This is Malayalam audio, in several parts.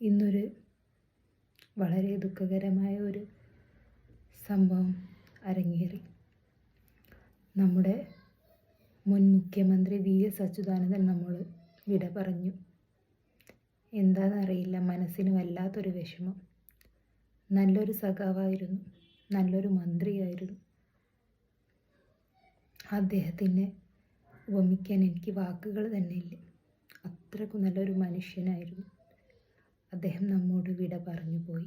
ഇന്നൊരു വളരെ ദുഃഖകരമായ ഒരു സംഭവം അരങ്ങേറി. നമ്മുടെ മുൻ മുഖ്യമന്ത്രി വി എസ് അച്യുതാനന്ദൻ നമ്മൾ വിട പറഞ്ഞു. എന്താണെന്നറിയില്ല മനസ്സിന് വല്ലാത്തൊരു വിഷമം. നല്ലൊരു സഖാവായിരുന്നു നല്ലൊരു മന്ത്രിയായിരുന്നു. അദ്ദേഹത്തിനെ ഉപമിക്കാൻ എനിക്ക് വാക്കുകൾ തന്നെ ഇല്ല അത്രക്കും നല്ലൊരു മനുഷ്യനായിരുന്നു. അദ്ദേഹം നമ്മോട് വിട പറഞ്ഞു പോയി.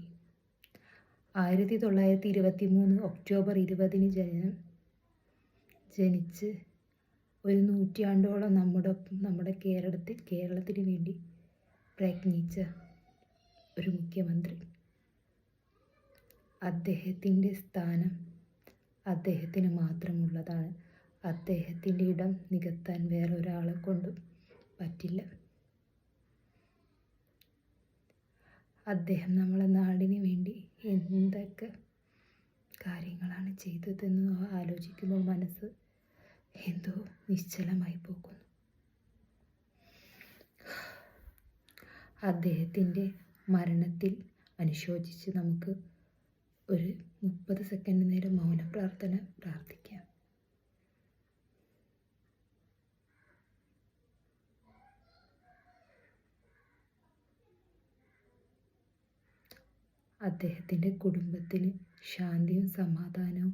ആയിരത്തി തൊള്ളായിരത്തി ഇരുപത്തി മൂന്ന് ഒക്ടോബർ ഇരുപതിന് ജനനം ജനിച്ച് ഒരു നൂറ്റാണ്ടോളം നമ്മുടെ നമ്മുടെ കേരളത്തിൽ കേരളത്തിന് വേണ്ടി പ്രയത്നിച്ച ഒരു മുഖ്യമന്ത്രി. അദ്ദേഹത്തിന്റെ സ്ഥാനം അദ്ദേഹത്തിന് മാത്രമുള്ളതാണ്. അദ്ദേഹത്തിന്റെ ഇടം നികത്താൻ വേറെ ഒരാളെ കൊണ്ടും പറ്റില്ല. അദ്ദേഹം നമ്മളെ നാടിന് വേണ്ടി എന്തൊക്കെ കാര്യങ്ങളാണ് ചെയ്തതെന്ന് ആലോചിക്കുമ്പോൾ മനസ്സ് എന്തോ നിശ്ചലമായി പോകുന്നു. അദ്ദേഹത്തിന്റെ മരണത്തിൽ അനുശോചിച്ച് നമുക്ക് ഒരു മുപ്പത് സെക്കൻഡ് നേരം മൗന പ്രാർത്ഥന അദ്ദേഹത്തിന്റെ കുടുംബത്തിന് ശാന്തിയും സമാധാനവും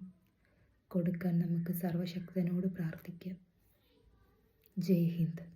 കൊടുക്കാൻ നമുക്ക് സർവശക്തനോട് പ്രാർത്ഥിക്കാം. ജയ് ഹിന്ദ്.